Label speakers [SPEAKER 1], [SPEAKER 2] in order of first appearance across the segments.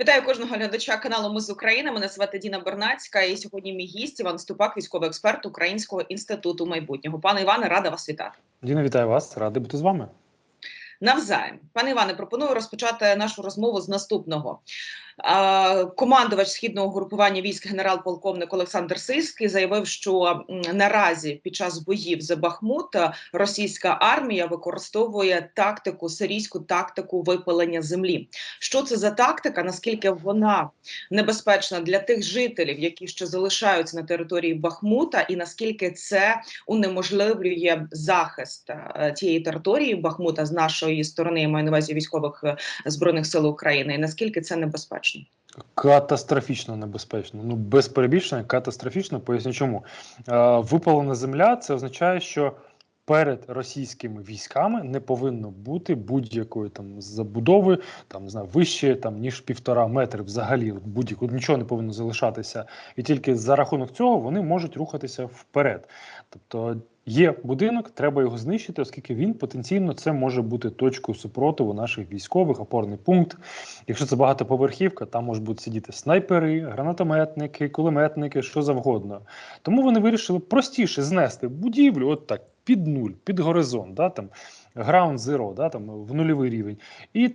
[SPEAKER 1] Вітаю кожного глядача каналу Ми з України. Мене звати Діна Бернацька. І сьогодні мій гість Іван Ступак, військовий експерт Українського інституту майбутнього. Пане Іване, рада вас вітати.
[SPEAKER 2] Діна, вітаю вас, радий бути з вами.
[SPEAKER 1] Навзаєм, пане Іване, пропоную розпочати нашу розмову з наступного. Командувач східного групування військ генерал-полковник Олександр Сильський заявив, що наразі під час боїв за Бахмут російська армія використовує тактику сирійську тактику випалення землі. Що це за тактика? Наскільки вона небезпечна для тих жителів, які ще залишаються на території Бахмута, і наскільки це унеможливлює захист тієї території Бахмута з нашої сторони, я маю на увазі військових е, збройних сил України, і наскільки це небезпечно?
[SPEAKER 2] Катастрофічно небезпечно. Ну без перебільшення катастрофічно. Поясню, чому е, випалена земля. Це означає, що перед російськими військами не повинно бути будь-якої там забудови, там не знаю, вище там ніж півтора метри. Взагалі, будь-яку нічого не повинно залишатися, і тільки за рахунок цього вони можуть рухатися вперед. Тобто Є будинок, треба його знищити, оскільки він потенційно це може бути точкою супротиву наших військових, опорний пункт. Якщо це багатоповерхівка, там можуть бути сидіти снайпери, гранатометники, кулеметники, що завгодно. Тому вони вирішили простіше знести будівлю, от так під нуль, під горизонт, да, там ground zero, да, там в нульовий рівень. І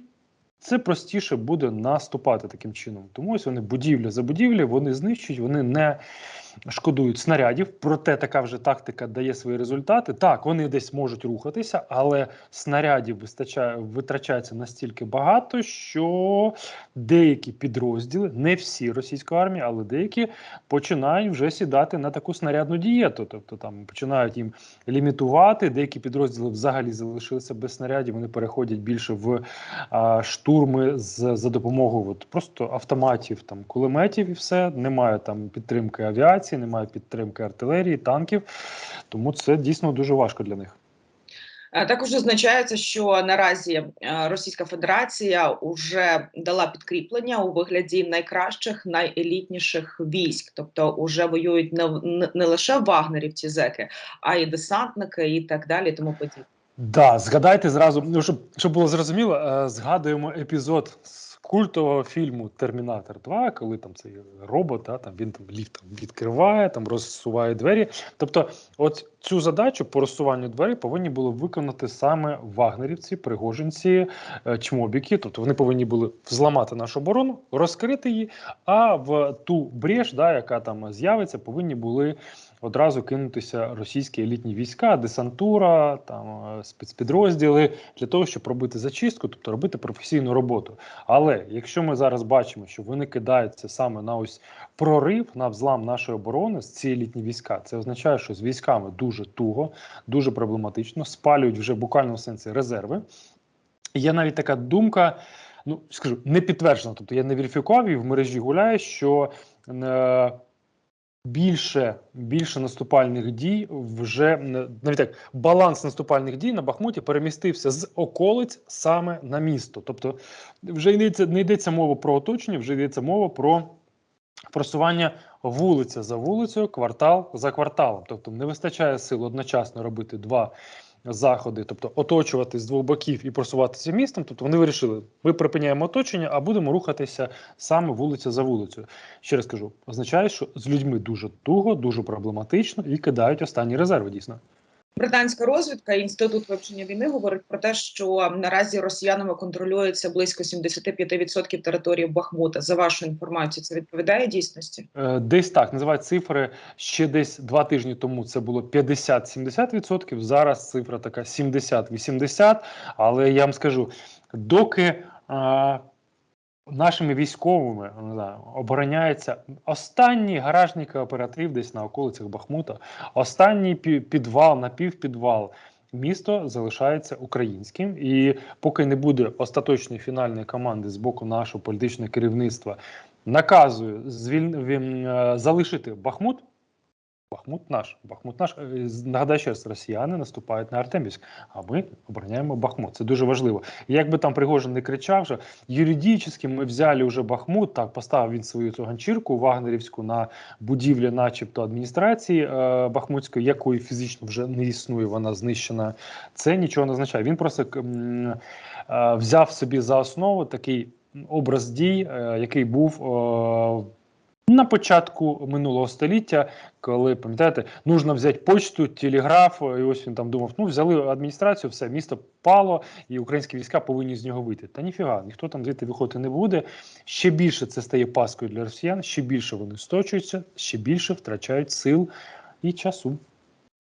[SPEAKER 2] це простіше буде наступати таким чином. Тому ось вони будівля за будівлею, вони знищують, вони не шкодують снарядів. Проте така вже тактика дає свої результати. Так, вони десь можуть рухатися, але снарядів вистачає витрачається настільки багато, що деякі підрозділи, не всі російської армії, але деякі починають вже сідати на таку снарядну дієту. Тобто там починають їм лімітувати. Деякі підрозділи взагалі залишилися без снарядів. Вони переходять більше в а, штурми з за допомогою от, просто автоматів, там кулеметів і все. Немає там підтримки авіації авіації, немає підтримки артилерії, танків. Тому це дійсно дуже важко для них.
[SPEAKER 1] Е, також означається, що наразі е, Російська Федерація вже дала підкріплення у вигляді найкращих, найелітніших військ, тобто вже воюють не не лише вагнерівці зеки, а й десантники, і так далі. Тому подібне.
[SPEAKER 2] Да, згадайте зразу, ну щоб щоб було зрозуміло, е, згадуємо епізод культового фільму Термінатор 2, коли там цей робот, да, там він там ліфт відкриває, там розсуває двері. Тобто, от цю задачу по розсуванню дверей повинні були виконати саме вагнерівці, пригожинці, е, чмобіки. Тобто вони повинні були взламати нашу оборону, розкрити її, а в ту брешь, да, яка там з'явиться, повинні були одразу кинутися російські елітні війська, десантура, там е, спецпідрозділи для того, щоб робити зачистку, тобто робити професійну роботу. Але якщо ми зараз бачимо, що вони кидаються саме на ось прорив на взлам нашої оборони з ці елітні війська, це означає, що з військами дуже туго, дуже проблематично, спалюють вже в сенсі резерви. Є навіть така думка. Ну, скажу, не підтверджено, тобто я не верифікував і в мережі гуляє, що е, більше більше наступальних дій вже навіть так баланс наступальних дій на Бахмуті перемістився з околиць саме на місто. Тобто, вже йдеться не йдеться мова про оточення, вже йдеться мова про просування вулиця за вулицею, квартал за кварталом. Тобто не вистачає сил одночасно робити два заходи, тобто оточувати з двох боків і просуватися містом. Тобто вони вирішили, ми припиняємо оточення, а будемо рухатися саме вулиця за вулицею. Ще раз кажу, означає, що з людьми дуже туго, дуже проблематично і кидають останні резерви дійсно.
[SPEAKER 1] Британська розвідка інститут вивчення війни говорить про те, що наразі росіянами контролюється близько 75% території Бахмута. За вашу інформацію, це відповідає дійсності?
[SPEAKER 2] Е, десь так називають цифри ще десь два тижні тому. Це було 50-70%, Зараз цифра така 70-80%. Але я вам скажу, доки. Нашими військовими не знаю, обороняється останній гаражний кооператив десь на околицях Бахмута, останній підвал, напівпідвал. Місто залишається українським, і поки не буде остаточної фінальної команди з боку нашого політичного керівництва, наказую звіль... Е, залишити Бахмут. Бахмут наш. Бахмут наш. Е, нагадаю, ще росіяни наступають на Артемівськ, а ми обороняємо Бахмут. Це дуже важливо. І як би там Пригожин не кричав, що юридично ми взяли вже Бахмут, так поставив він свою цю ганчірку Вагнерівську на будівлі, начебто адміністрації е, Бахмутської, якої фізично вже не існує, вона знищена. Це нічого не означає. Він просто е, взяв собі за основу такий образ дій, е, який був е, на початку минулого століття, коли пам'ятаєте, нужно взяти почту, телеграф, і ось він там думав: ну взяли адміністрацію, все місто пало, і українські війська повинні з нього вийти. Та ніфіга, ніхто там звідти виходити не буде. Ще більше це стає паскою для росіян, ще більше вони сточуються, ще більше втрачають сил і часу.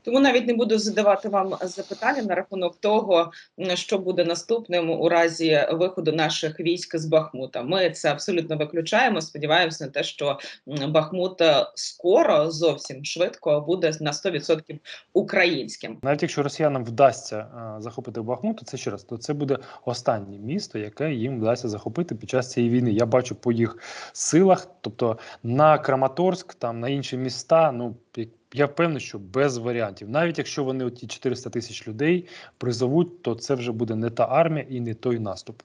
[SPEAKER 1] Тому навіть не буду задавати вам запитання на рахунок того, що буде наступним у разі виходу наших військ з Бахмута. Ми це абсолютно виключаємо. Сподіваємося на те, що Бахмут е, скоро зовсім швидко буде на 100% українським.
[SPEAKER 2] Навіть якщо росіянам вдасться е, захопити Бахмут, це ще раз, то це буде останнє місто, яке їм вдасться захопити під час цієї війни. Я бачу по їх силах, тобто на Краматорськ, там на інші міста. Ну як- я впевнений, що без варіантів. Навіть якщо вони оті 400 тисяч людей призовуть, то це вже буде не та армія і не той наступ.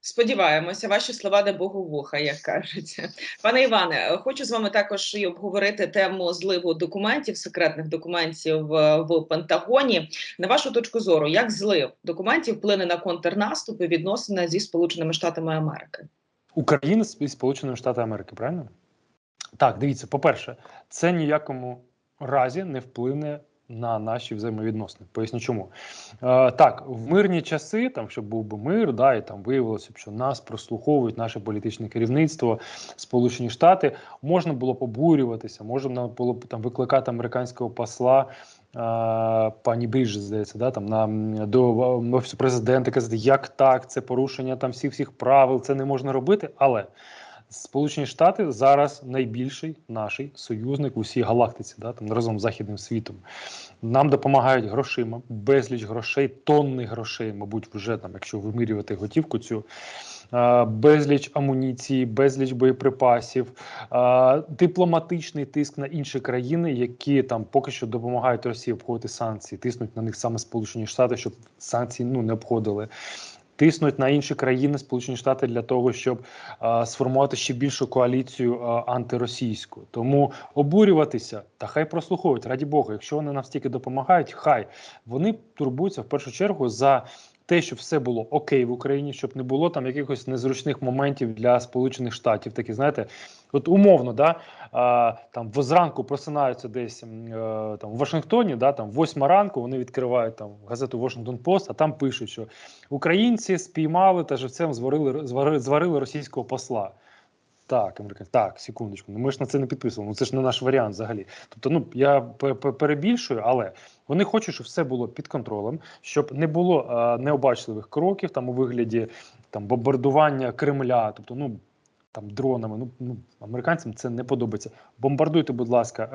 [SPEAKER 1] Сподіваємося, ваші слова не Богу вуха, як кажуть. Пане Іване, хочу з вами також і обговорити тему зливу документів, секретних документів в Пентагоні. На вашу точку зору, як злив документів вплине на контрнаступ і відносини зі Сполученими Штатами Америки?
[SPEAKER 2] України з Сполученими Штатами Америки, правильно? Так, дивіться, по-перше, це ніякому разі не вплине на наші взаємовідносини. Поясню чому. Е, так, в мирні часи, там, щоб був би мир, да, і там виявилося б, що нас прослуховують наше політичне керівництво, Сполучені Штати, можна було б обурюватися, можна було б там викликати американського посла. е, Пані Бріж, здається, да, там на до офісу президента казати, як так, це порушення там всіх всіх правил, це не можна робити. Але Сполучені Штати зараз найбільший наш союзник у всій галактиці, да, там разом з західним світом. Нам допомагають грошима, безліч грошей, тонни грошей, мабуть, вже там, якщо вимірювати готівку цю. Безліч амуніції, безліч боєприпасів, дипломатичний тиск на інші країни, які там поки що допомагають Росії обходити санкції, тиснуть на них саме Сполучені Штати, щоб санкції ну не обходили. Тиснуть на інші країни Сполучені Штати для того, щоб е, сформувати ще більшу коаліцію е, антиросійську. Тому обурюватися та хай прослуховують, раді Бога. Якщо вони нам стільки допомагають, хай вони турбуються в першу чергу за. Те, щоб все було окей в Україні, щоб не було там якихось незручних моментів для Сполучених Штатів, такі знаєте, от умовно, да а, там зранку просинаються десь м, е, там в Вашингтоні, да там восьма ранку. Вони відкривають там газету Washington Post, а там пишуть, що українці спіймали та живцем зварили зварили, зварили російського посла. Так, американці, так, секундочку. Ну ми ж на це не підписували. Ну це ж не наш варіант взагалі. Тобто, ну я пе- пе- перебільшую, але вони хочуть, щоб все було під контролем, щоб не було е, необачливих кроків там у вигляді там бомбардування Кремля. Тобто, ну там дронами. Ну, ну американцям це не подобається. Бомбардуйте, будь ласка,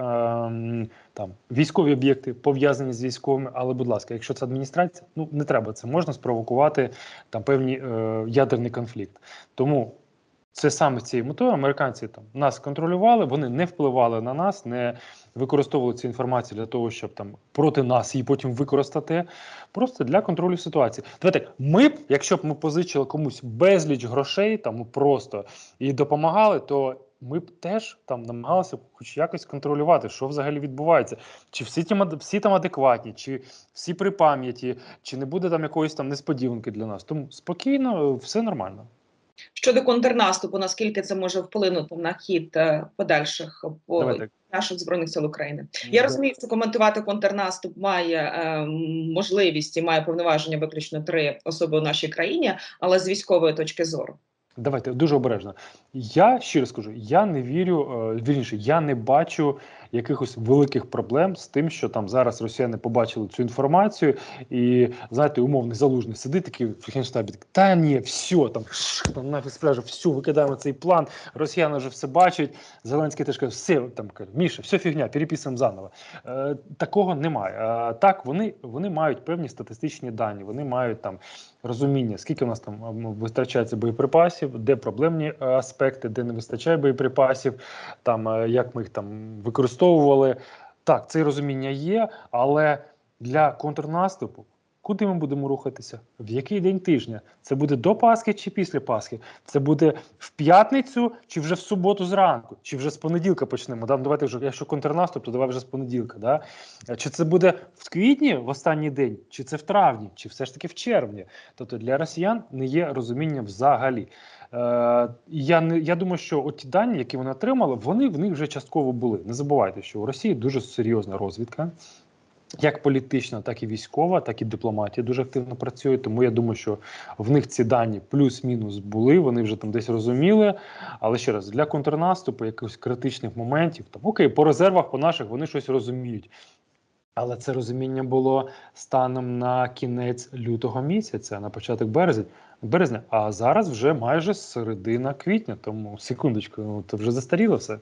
[SPEAKER 2] ем, там військові об'єкти пов'язані з військовими. Але, будь ласка, якщо це адміністрація, ну не треба це можна спровокувати там певний е, ядерний конфлікт. Тому це саме цією метою американці там нас контролювали, вони не впливали на нас, не використовували цю інформацію для того, щоб там проти нас її потім використати. Просто для контролю ситуації. Давайте ми б, якщо б ми позичили комусь безліч грошей, там ну, просто і допомагали, то ми б теж там намагалися хоч якось контролювати, що взагалі відбувається, чи всі ті всі там адекватні, чи всі при пам'яті, чи не буде там якоїсь там несподіванки для нас. Тому спокійно, все нормально.
[SPEAKER 1] Щодо контрнаступу, наскільки це може вплинути на хід е, подальших по
[SPEAKER 2] Давайте.
[SPEAKER 1] наших збройних сил України? Я розумію, що коментувати контрнаступ має е, можливість і має повноваження виключно три особи у нашій країні, але з військової точки зору.
[SPEAKER 2] Давайте дуже обережно. Я щиро скажу, я не вірю, е, вірніше, я не бачу якихось великих проблем з тим, що там зараз росіяни побачили цю інформацію, і знаєте, умовний залужний сидить такий в генштабі, та ні, все там, ш, там нафіг спляжу, все, викидаємо цей план. Росіяни вже все бачать. Зеленський теж каже, все там каже, Міша, все фігня, переписуємо заново. Е, такого немає. Е, так, вони, вони мають певні статистичні дані, вони мають там розуміння, скільки у нас там вистачається боєприпасів, де проблемні е, аспекти, де не вистачає боєприпасів, там е, як ми їх там використовували. Так, це розуміння є, але для контрнаступу Куди ми будемо рухатися? В який день тижня? Це буде до Пасхи чи після Пасхи? Це буде в п'ятницю чи вже в суботу зранку, чи вже з понеділка почнемо. Да? Давайте вже, якщо контрнаступ, то давай вже з понеділка. Да? Чи це буде в квітні в останній день, чи це в травні, чи все ж таки в червні? Тобто для росіян не є розуміння взагалі. Е, я не я думаю, що от ті дані, які вони отримали, вони в них вже частково були. Не забувайте, що у Росії дуже серйозна розвідка. Як політична, так і військова, так і дипломатія дуже активно працює. Тому я думаю, що в них ці дані плюс-мінус були. Вони вже там десь розуміли. Але ще раз для контрнаступу, якихось критичних моментів, там окей, по резервах, по наших вони щось розуміють. Але це розуміння було станом на кінець лютого місяця, на початок березня. Березня, а зараз вже майже середина квітня. Тому секундочку, ну це вже застаріло все.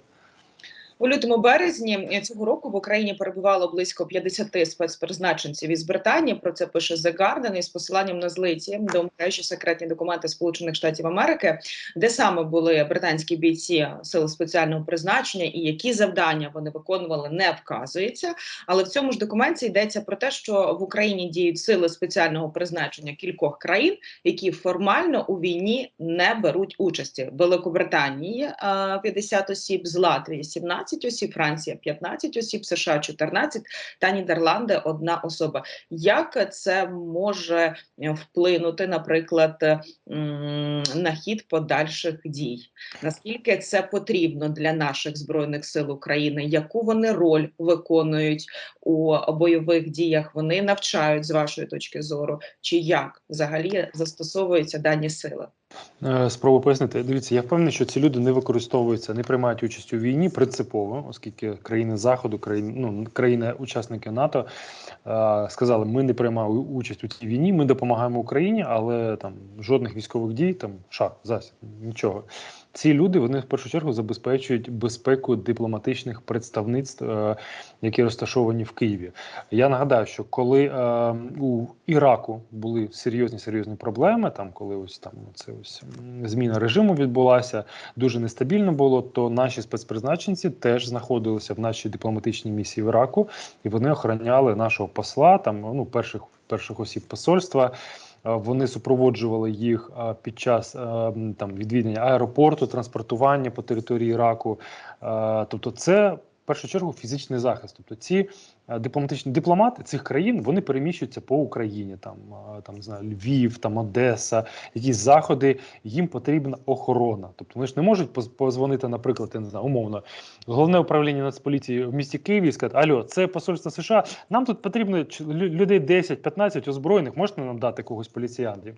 [SPEAKER 1] У лютому березні цього року в Україні перебувало близько 50 спецпризначенців із Британії. Про це пише The Guardian із посиланням на злиті до мережі секретні документи Сполучених Штатів Америки, де саме були британські бійці сил спеціального призначення і які завдання вони виконували, не вказується. Але в цьому ж документі йдеться про те, що в Україні діють сили спеціального призначення кількох країн, які формально у війні не беруть участі. Великобританії 50 осіб з Латвії 17 осіб, Франція 15 осіб, США 14 та Нідерланди одна особа. Як це може вплинути, наприклад, на хід подальших дій? Наскільки це потрібно для наших збройних сил України? Яку вони роль виконують у бойових діях? Вони навчають з вашої точки зору, чи як взагалі застосовуються дані сили?
[SPEAKER 2] Е, спробую пояснити. Дивіться, я впевнений, що ці люди не використовуються, не приймають участь у війні принципово, оскільки країни Заходу, країни, ну, країни-учасники НАТО е, сказали, ми не приймаємо участь у цій війні, ми допомагаємо Україні, але там жодних військових дій, там ша, засіб, нічого. Ці люди вони в першу чергу забезпечують безпеку дипломатичних представництв, е, які розташовані в Києві. Я нагадаю, що коли е, у Іраку були серйозні серйозні проблеми, там коли ось там це ось зміна режиму відбулася, дуже нестабільно було, то наші спецпризначенці теж знаходилися в нашій дипломатичній місії в Іраку, і вони охороняли нашого посла, там ну перших перших осіб посольства. Вони супроводжували їх під час там відвідання аеропорту, транспортування по території Іраку. Тобто, це в першу чергу фізичний захист. Тобто ці дипломатичні дипломати цих країн вони переміщуються по Україні, там там не знаю, Львів, там Одеса, якісь заходи. Їм потрібна охорона. Тобто вони ж не можуть позвонити, наприклад, я не знаю, умовно, головне управління Нацполіції в місті Києві і сказати, Альо, це посольство США. Нам тут потрібно людей 10-15 озброєних. Можете нам дати когось поліціянтів?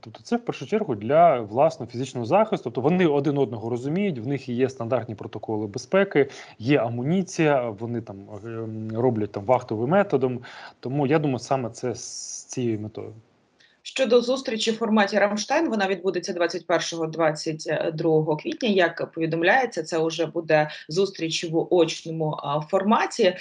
[SPEAKER 2] Тобто, це в першу чергу для власного фізичного захисту. Тобто вони один одного розуміють, в них є стандартні протоколи безпеки, є амуніція, вони там ем, роблять там вахтовим методом. Тому я думаю, саме це з цією метою.
[SPEAKER 1] Щодо зустрічі в форматі Рамштайн, вона відбудеться 21-22 квітня. Як повідомляється, це вже буде зустріч в очному форматі.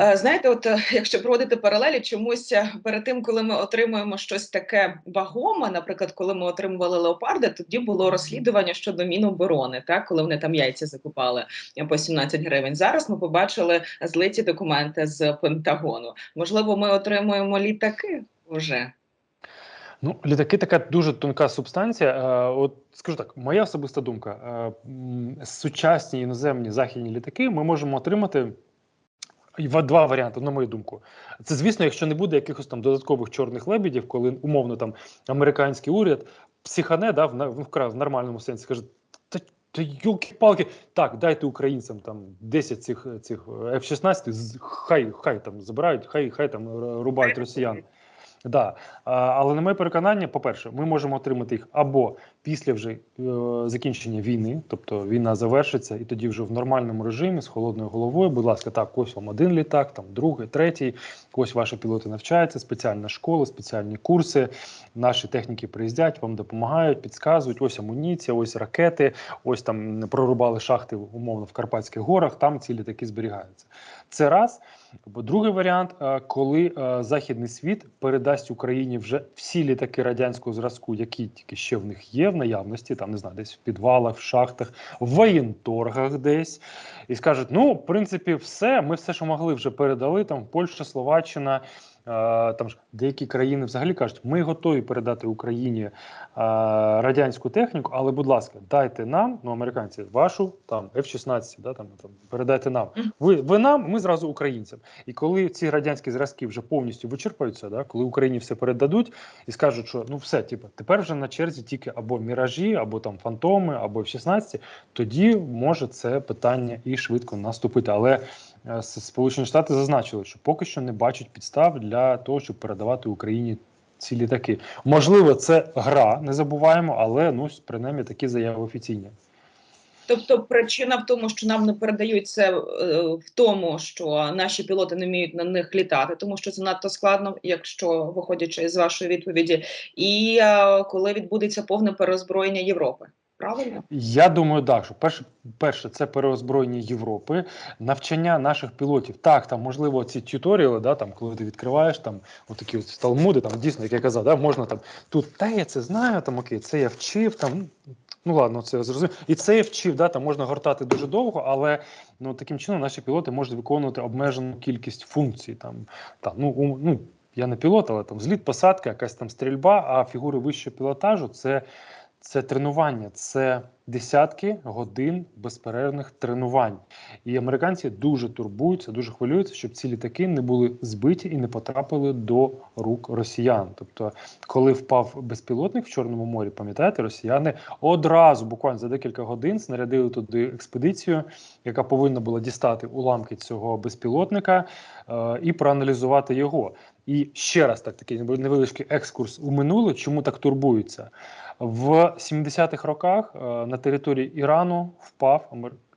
[SPEAKER 1] Е, знаєте, от е, якщо проводити паралелі, чомусь е, перед тим, коли ми отримуємо щось таке вагоме, наприклад, коли ми отримували леопарди, тоді було розслідування щодо Міноборони, так коли вони там яйця закупали по 17 гривень. Зараз ми побачили злиті документи з Пентагону. Можливо, ми отримуємо літаки вже.
[SPEAKER 2] Ну, літаки така дуже тонка субстанція. Е, от скажу так, моя особиста думка: е, сучасні іноземні західні літаки ми можемо отримати. Два варіанти, на мою думку. Це, звісно, якщо не буде якихось там додаткових чорних лебедів, коли умовно там американський уряд психане да, в, в, нормальному сенсі каже: та, та юлки-палки, так, дайте українцям там 10 цих цих F-16, хай хай там забирають, хай хай там рубають росіян. Да. Але на моє переконання, по-перше, ми можемо отримати їх або після вже е, закінчення війни, тобто війна завершиться, і тоді вже в нормальному режимі з холодною головою. Будь ласка, так, ось вам один літак, там другий, третій. Ось ваші пілоти навчаються, спеціальна школа, спеціальні курси. Наші техніки приїздять, вам допомагають, підказують. Ось амуніція, ось ракети, ось там прорубали шахти умовно в Карпатських горах. Там ці літаки зберігаються. Це раз. Бо другий варіант, е, коли е, західний світ передасть Україні вже всі літаки радянського зразку, які тільки ще в них є в наявності, там не знаю, десь в підвалах, в шахтах, в воєнторгах десь, і скажуть: ну, в принципі, все, ми все, що могли, вже передали там Польща, Словаччина. Там ж деякі країни взагалі кажуть, ми готові передати Україні радянську техніку, але, будь ласка, дайте нам, ну американці, вашу там F-16, да, там, там передайте нам. Ви, ви нам, ми зразу українцям. І коли ці радянські зразки вже повністю вичерпаються, да, коли Україні все передадуть і скажуть, що ну все, типу, тепер вже на черзі тільки або міражі, або там фантоми, або F-16, тоді може це питання і швидко наступити. Але Сполучені Штати зазначили, що поки що не бачать підстав для того, щоб передавати Україні ці літаки. Можливо, це гра, не забуваємо, але ну принаймні такі заяви офіційні.
[SPEAKER 1] Тобто причина в тому, що нам не передають це е, в тому, що наші пілоти не вміють на них літати, тому що це надто складно, якщо виходячи з вашої відповіді, і е, коли відбудеться повне переозброєння Європи. Правильно?
[SPEAKER 2] Я думаю, так, що перше, перше, це переозброєння Європи, навчання наших пілотів. Так, там можливо ці тюторіали, да, там, коли ти відкриваєш там отакі от талмуди, там дійсно, як я казав, да, можна там тут, та я це знаю, там окей, це я вчив, там. ну, ладно, це зрозумів. І це я вчив, да, там можна гортати дуже довго, але ну таким чином наші пілоти можуть виконувати обмежену кількість функцій. Там, там ну, у- ну я не пілот, але там зліт, посадка, якась там стрільба, а фігури вищого пілотажу це, це тренування, це десятки годин безперервних тренувань. І американці дуже турбуються, дуже хвилюються, щоб ці літаки не були збиті і не потрапили до рук росіян. Тобто, коли впав безпілотник в Чорному морі, пам'ятаєте, росіяни одразу, буквально за декілька годин, снарядили туди експедицію, яка повинна була дістати уламки цього безпілотника е, і проаналізувати його. І ще раз так такий невеличкий екскурс у минуле, чому так турбуються. В 70-х роках е, на території Ірану впав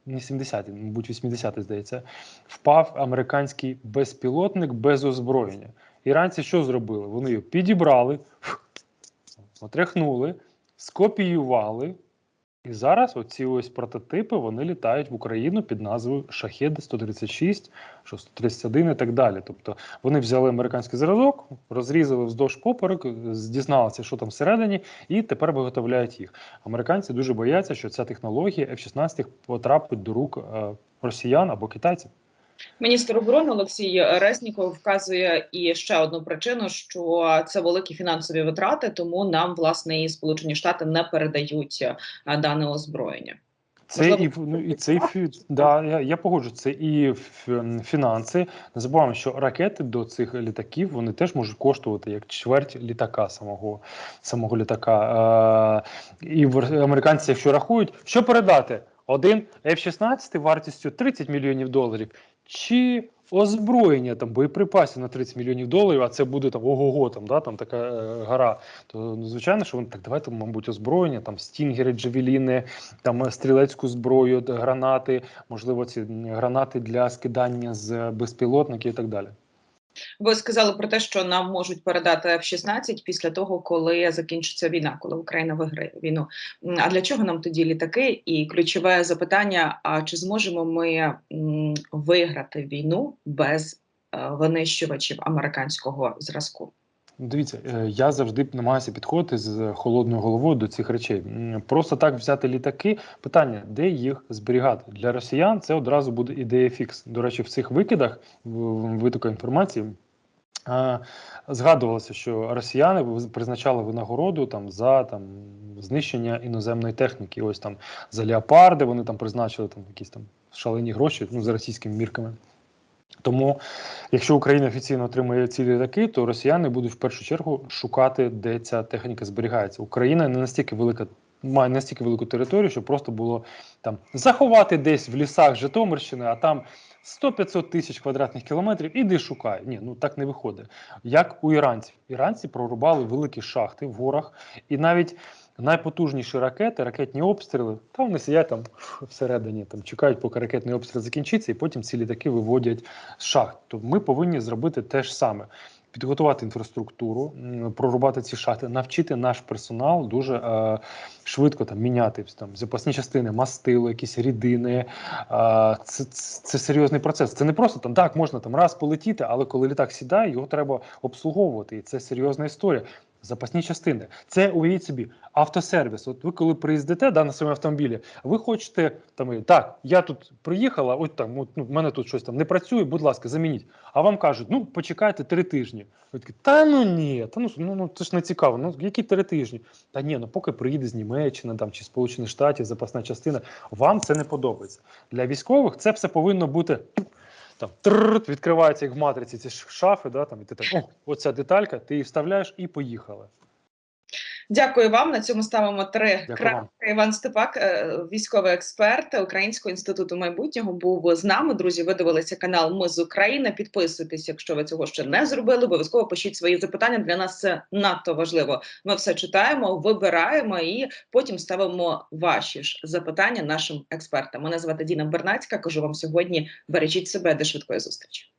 [SPEAKER 2] не 70-ті, мабуть, 80-ті, здається, впав американський безпілотник без озброєння. Іранці що зробили? Вони його підібрали, отряхнули, скопіювали. І зараз оці ось прототипи вони літають в Україну під назвою Шахеди 136, що 131 і так далі. Тобто вони взяли американський зразок, розрізали вздовж поперек, дізналися, що там всередині, і тепер виготовляють їх. Американці дуже бояться, що ця технологія F-16 потрапить до рук е, росіян або китайців.
[SPEAKER 1] Міністр оборони Олексій Резніков вказує і ще одну причину, що це великі фінансові витрати, тому нам власне і Сполучені Штати не передають е, дане озброєння.
[SPEAKER 2] Це і ну, і це і да, я, я погоджу, це і фінанси. Не забуваємо, що ракети до цих літаків вони теж можуть коштувати як чверть літака самого самого літака. Е, і американці, якщо рахують, що передати? Один F-16 вартістю 30 мільйонів доларів, чи озброєння там боєприпасів на 30 мільйонів доларів, а це буде там ого-го, там, да, там така е, гора. То ну, звичайно, що вони так давайте, мабуть, озброєння, там стінгери, джавеліни, там е, стрілецьку зброю, гранати, можливо, ці гранати для скидання з безпілотників і так далі.
[SPEAKER 1] Ви сказали про те, що нам можуть передати F-16 після того, коли закінчиться війна, коли Україна виграє війну. А для чого нам тоді літаки? І ключове запитання: а чи зможемо ми виграти війну без е, винищувачів американського зразку?
[SPEAKER 2] Дивіться, е, я завжди намагаюся підходити з холодною головою до цих речей. Просто так взяти літаки. Питання, де їх зберігати для росіян? Це одразу буде ідея фікс. До речі, в цих викидах в в витоку інформації. Згадувалося, що росіяни призначали винагороду там за там знищення іноземної техніки. Ось там за леопарди вони там призначили там якісь там шалені гроші, ну за російськими мірками. Тому, якщо Україна офіційно отримує ці літаки, то росіяни будуть в першу чергу шукати, де ця техніка зберігається. Україна не настільки велика, має настільки велику територію, щоб просто було там заховати десь в лісах Житомирщини, а там 100-500 тисяч квадратних кілометрів, іди шукай. Ні, ну так не виходить. Як у іранців. Іранці прорубали великі шахти в горах, і навіть найпотужніші ракети, ракетні обстріли, та вони сидять там всередині, там чекають, поки ракетний обстріл закінчиться, і потім ці літаки виводять з шахт. То ми повинні зробити те ж саме. Підготувати інфраструктуру, прорубати ці шахти, навчити наш персонал дуже е, швидко там міняти там запасні частини, мастили, якісь рідини. Е, це, це серйозний процес. Це не просто там так можна там раз полетіти, але коли літак сідає, його треба обслуговувати. І це серйозна історія. Запасні частини. Це уявіть собі автосервіс. От ви коли приїздите да, на своєму автомобілі, ви хочете там так, я тут приїхала, от там от, ну, в мене тут щось там не працює, будь ласка, замініть. А вам кажуть, ну почекайте три тижні. Ви такі, та ну ні, та ну, ну, ну це ж не цікаво. Ну які три тижні? Та ні, ну поки приїде з Німеччини там чи Сполучених Штатів запасна частина, вам це не подобається. Для військових це все повинно бути. Там трррт, відкриваються як в матриці ці шафи, да, там, і ти так, о, оця деталька, ти її вставляєш і поїхали.
[SPEAKER 1] Дякую вам. На цьому ставимо три крапки. Іван Степак, е, військовий експерт Українського інституту майбутнього, був з нами. Друзі, ви дивилися канал Ми з України. Підписуйтесь, якщо ви цього ще не зробили. Обов'язково пишіть свої запитання. Для нас це надто важливо. Ми все читаємо, вибираємо і потім ставимо ваші ж запитання нашим експертам. Мене звати Діна Бернацька. Кажу вам сьогодні: бережіть себе до швидкої зустрічі.